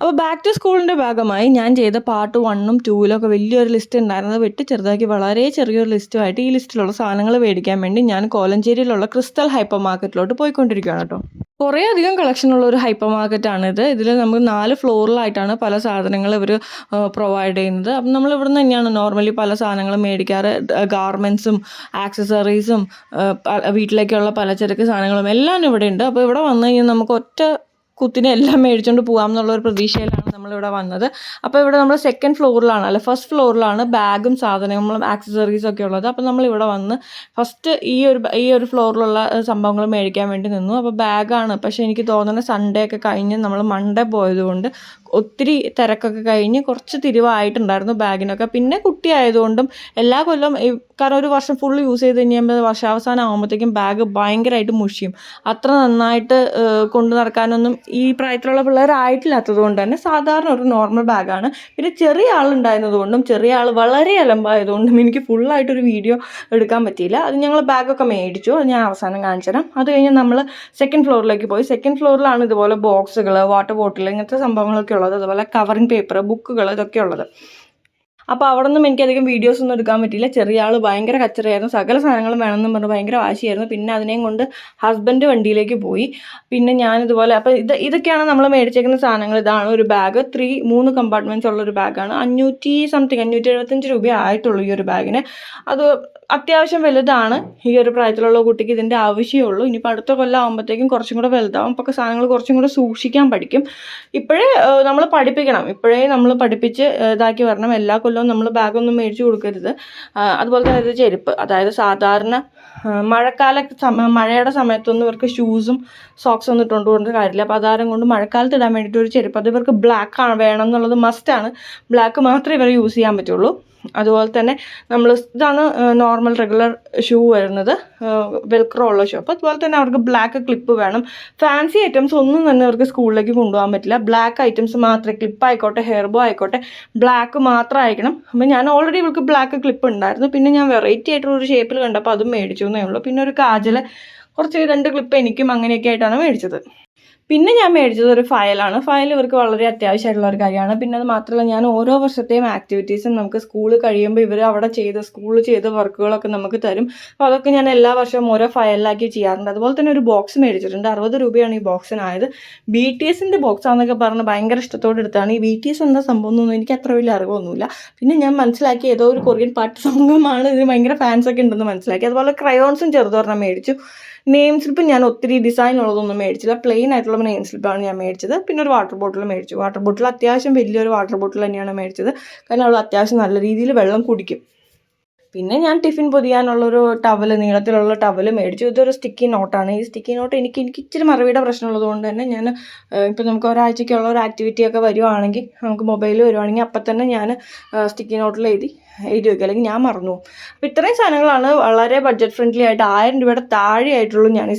അപ്പോൾ back to സ്കൂളിന്റെ ഭാഗമായി ഞാൻ ചെയ്ത പാർട്ട് വണ്ണും ടൂവിലൊക്കെ വലിയൊരു ലിസ്റ്റ് ഉണ്ടായിരുന്നത് വെട്ടി ചെറുതാക്കി വളരെ ചെറിയൊരു ലിസ്റ്റുമായിട്ട് ഈ ലിസ്റ്റിലുള്ള സാധനങ്ങൾ മേടിക്കാൻ വേണ്ടി ഞാൻ കോലഞ്ചേരിയിലുള്ള ക്രിസ്റ്റൽ ഹൈപ്പർ മാർക്കറ്റിലോട്ട് പോയിക്കൊണ്ടിരിക്കുകയാണ് കേട്ടോ. കുറേ അധികം കളക്ഷൻ ഉള്ള ഒരു ഹൈപ്പർ മാർക്കറ്റാണിത് ഇതിൽ നമുക്ക് നാല് ഫ്ലോറിലായിട്ടാണ് പല സാധനങ്ങൾ ഇവർ പ്രൊവൈഡ് ചെയ്യുന്നത്. അപ്പം നമ്മൾ ഇവിടെ നിന്ന് തന്നെയാണ് നോർമലി പല സാധനങ്ങൾ മേടിക്കാറ്. ഗാർമെൻസും ആക്സസറീസും വീട്ടിലേക്കുള്ള പലചരക്ക് സാധനങ്ങളും എല്ലാം ഇവിടെ ഉണ്ട്. അപ്പോൾ ഇവിടെ വന്നു കഴിഞ്ഞാൽ നമുക്ക് ഒറ്റ കുത്തിനെ എല്ലാം മേടിച്ചുകൊണ്ട് പോകാം എന്നുള്ള ഒരു പ്രതീക്ഷയിലാണ് നമ്മളിവിടെ വന്നത്. അപ്പോൾ ഇവിടെ നമ്മൾ സെക്കൻഡ് ഫ്ലോറിലാണ് അല്ല ഫസ്റ്റ് ഫ്ലോറിലാണ് ബാഗും സാധനങ്ങളും ആക്സസറീസും ഒക്കെ ഉള്ളത്. അപ്പോൾ നമ്മളിവിടെ വന്ന് ഫസ്റ്റ് ഈ ഒരു ഈ ഒരു ഫ്ലോറിലുള്ള സംഭവങ്ങൾ മേടിക്കാൻ വേണ്ടി നിന്നു. അപ്പോൾ ബാഗാണ്. പക്ഷേ എനിക്ക് തോന്നുന്നത് സൺഡേ ഒക്കെ കഴിഞ്ഞ് നമ്മൾ മൺഡേ പോയതുകൊണ്ട് ഒത്തിരി തിരക്കൊക്കെ കഴിഞ്ഞ് കുറച്ച് തിരിവായിട്ടുണ്ടായിരുന്നു ബാഗിനൊക്കെ. പിന്നെ കുട്ടിയായതുകൊണ്ടും എല്ലാ കൊല്ലം കാരണം ഒരു വർഷം ഫുൾ യൂസ് ചെയ്ത് കഴിഞ്ഞാൽ വർഷാവസാനം ആകുമ്പോഴത്തേക്കും ബാഗ് ഭയങ്കരമായിട്ട് മുഷിയും. അത്ര നന്നായിട്ട് കൊണ്ടു നടക്കാനൊന്നും ഈ പ്രായത്തിലുള്ള പിള്ളേരായിട്ടില്ലാത്തത് കൊണ്ട് തന്നെ സാധാരണ ഒരു നോർമൽ ബാഗാണ് പിന്നെ ചെറിയ ആളുണ്ടായിരുന്നത് കൊണ്ടും ചെറിയ ആൾ വളരെ അലമ്പായതുകൊണ്ടും എനിക്ക് ഫുള്ളായിട്ടൊരു വീഡിയോ എടുക്കാൻ പറ്റിയില്ല. അത് ഞങ്ങൾ ബാഗൊക്കെ മേടിച്ചു. അത് ഞാൻ അവസാനം കാണിച്ചു തരാം. അത് കഴിഞ്ഞ് നമ്മൾ സെക്കൻഡ് ഫ്ലോറിലേക്ക് പോയി. സെക്കൻഡ് ഫ്ലോറിലാണ് ഇതുപോലെ ബോക്സുകൾ വാട്ടർ ബോട്ടിൽ ഇങ്ങനത്തെ സംഭവങ്ങളൊക്കെ ഉള്ളത്. അതുപോലെ കവറിങ് പേപ്പർ ബുക്കുകൾ ഇതൊക്കെ ഉള്ളത്. അപ്പോൾ അവിടെ നിന്നും എനിക്കധികം വീഡിയോസ് ഒന്നും എടുക്കാൻ പറ്റിയില്ല. ചെറിയ ആൾ ഭയങ്കര കച്ചറയായിരുന്നു. സകല സാധനങ്ങളും വേണമെന്നും പറഞ്ഞ് ഭയങ്കര വാശിയായിരുന്നു. പിന്നെ അതിനെയും കൊണ്ട് ഹസ്ബൻഡ് വണ്ടിയിലേക്ക് പോയി. പിന്നെ ഞാനിതുപോലെ അപ്പോൾ ഇത് ഇതൊക്കെയാണ് നമ്മൾ മേടിച്ചേക്കുന്ന സാധനങ്ങൾ. ഇതാണ് ഒരു ബാഗ് ത്രീ മൂന്ന് കമ്പാർട്ട്മെന്റ്സ് ഉള്ള ഒരു ബാഗാണ് അഞ്ഞൂറ്റി സംതിങ് അഞ്ഞൂറ്റി എഴുപത്തഞ്ച് രൂപ ആയിട്ടുള്ളൂ ഈ ഒരു ബാഗിന് അത് അത്യാവശ്യം വലുതാണ്. ഈ ഒരു പ്രായത്തിലുള്ള കുട്ടിക്ക് ഇതിന്റെ ആവശ്യമുള്ളൂ ഇനിയിപ്പോൾ അടുത്ത കൊല്ലം ആകുമ്പോഴത്തേക്കും കുറച്ചും കൂടെ വലുതാവും. അപ്പോൾ സാധനങ്ങൾ കുറച്ചും കൂടെ സൂക്ഷിക്കാൻ പഠിക്കും. ഇപ്പോഴേ നമ്മൾ പഠിപ്പിക്കണം. ഇപ്പോഴേ നമ്മൾ പഠിപ്പിച്ച് ഇതാക്കി വരണം. എല്ലാ കൊല്ലവും നമ്മൾ ബാഗൊന്നും മേടിച്ചു കൊടുക്കരുത്. അതുപോലെ തന്നെ ഇത് ചെരുപ്പ്. അതായത് സാധാരണ മഴക്കാല മഴയുടെ സമയത്തൊന്നും ഇവർക്ക് ഷൂസും സോക്സ് ഒന്നും ഇട്ടുകൊണ്ട് പോകുന്ന കാര്യമില്ല. അപ്പോൾ അതാരം കൊണ്ട് മഴക്കാലത്ത് ഇടാൻ വേണ്ടിയിട്ട് ഒരു ചെരുപ്പ്. അത് ഇവർക്ക് ബ്ലാക്ക് ആണ് വേണം എന്നുള്ളത് മസ്റ്റാണ് ബ്ലാക്ക് മാത്രമേ ഇവർ യൂസ് ചെയ്യാൻ പറ്റുള്ളൂ. അതുപോലെ തന്നെ നമ്മൾ ഇതാണ് നോർമൽ റെഗുലർ ഷൂ വരുന്നത്. വെൽക്രോ ഉള്ള ഷൂ അപ്പോൾ അതുപോലെ തന്നെ അവർക്ക് ബ്ലാക്ക് ക്ലിപ്പ് വേണം. ഫാൻസി ഐറ്റംസ് ഒന്നും തന്നെ അവർക്ക് സ്കൂളിലേക്ക് കൊണ്ടുപോകാൻ പറ്റില്ല. ബ്ലാക്ക് ഐറ്റംസ് മാത്രമേ ക്ലിപ്പ് ആയിക്കോട്ടെ ഹെയർ ബോ ആയിക്കോട്ടെ ബ്ലാക്ക് മാത്രം അയക്കണം അപ്പോൾ ഞാൻ ഓൾറെഡി ഇവർക്ക് ബ്ലാക്ക് ക്ലിപ്പ് ഉണ്ടായിരുന്നു. പിന്നെ ഞാൻ വെറൈറ്റി ആയിട്ടുള്ള ഒരു ഷേപ്പിൽ കണ്ടപ്പോൾ അതും മേടിച്ചു എന്നേ ഉള്ളൂ. പിന്നെ ഒരു കാജൽ കുറച്ച് രണ്ട് ക്ലിപ്പ് എനിക്കും അങ്ങനെയൊക്കെ ആയിട്ടാണ് മേടിച്ചത്. പിന്നെ ഞാൻ മേടിച്ചത് ഒരു ഫയലാണ് ഫയൽ ഇവർക്ക് വളരെ അത്യാവശ്യമായിട്ടുള്ള ഒരു കാര്യമാണ്. പിന്നെ അത് മാത്രമല്ല ഞാൻ ഓരോ വർഷത്തെയും ആക്ടിവിറ്റീസും നമുക്ക് സ്കൂൾ കഴിയുമ്പോൾ ഇവർ അവിടെ ചെയ്ത് സ്കൂൾ ചെയ്ത വർക്കുകളൊക്കെ നമുക്ക് തരും. അപ്പോൾ അതൊക്കെ ഞാൻ എല്ലാ വർഷവും ഓരോ ഫയലിലാക്കി ചെയ്യാറുണ്ട്. അതുപോലെ തന്നെ ഒരു ബോക്സ് മേടിച്ചിട്ടുണ്ട്. അറുപത് രൂപയാണ് ഈ ബോക്സിനായത് ബി ടി എസിന്റെ ബോക്സ് ആണെന്നൊക്കെ പറഞ്ഞ് ഭയങ്കര ഇഷ്ടത്തോടെ എടുത്താണ്. ഈ ബി ടി എസ് എന്താ സംഭവം എന്നൊന്നും എനിക്ക് അത്ര വലിയ അറിവൊന്നുമില്ല. പിന്നെ ഞാൻ മനസ്സിലാക്കി ഏതോ ഒരു കൊറിയൻ പാട്ട് സംഘമാണ്. ഇത് ഭയങ്കര ഫാൻസൊക്കെ ഉണ്ടെന്ന് മനസ്സിലാക്കി. അതുപോലെ ക്രയോൺസും ചെറുതൊരെണ്ണം മേടിച്ചു. നെയിം സ്ലിപ്പ് ഞാൻ ഒത്തിരി ഡിസൈൻ ഉള്ളതൊന്നും മേടിച്ചില്ല. പ്ലെയിൻ ആയിട്ടുള്ള നെയിം സ്ലിപ്പാണ് ഞാൻ മേടിച്ചത്. പിന്നെ ഒരു വാട്ടർ ബോട്ടിൽ മേടിച്ചു. വാട്ടർ ബോട്ടിൽ അത്യാവശ്യം വലിയൊരു വാട്ടർ ബോട്ടിൽ തന്നെയാണ് മേടിച്ചത്. കാരണം അവൾ അത്യാവശ്യം നല്ല രീതിയിൽ വെള്ളം കുടിക്കും. പിന്നെ ഞാൻ ടിഫിൻ പൊതിയാനുള്ളൊരു ടവൽ നീളത്തിലുള്ള ടവൽ മേടിച്ചു. ഇതൊരു സ്റ്റിക്കി നോട്ടാണ് ഈ സ്റ്റിക്കി നോട്ട് എനിക്ക് എനിക്ക് ഇച്ചിരി മറവിയുടെ പ്രശ്നമുള്ളത് കൊണ്ട് തന്നെ ഞാൻ ഇപ്പോൾ നമുക്ക് ഒരാഴ്ചയ്ക്കുള്ള ഒരു ആക്ടിവിറ്റിയൊക്കെ വരുവാണെങ്കിൽ നമുക്ക് മൊബൈൽ വരുവാണെങ്കിൽ അപ്പം തന്നെ ഞാൻ സ്റ്റിക്കി നോട്ടിൽ എഴുതി എഴുതി വയ്ക്കുക അല്ലെങ്കിൽ ഞാൻ മറന്നു അപ്പോൾ ഇത്രയും സാധനങ്ങളാണ് വളരെ ബഡ്ജറ്റ് ഫ്രണ്ട്ലി ആയിട്ട് ആയിരം രൂപയുടെ താഴെ ആയിട്ടുള്ളൂ ഞാൻ ഈ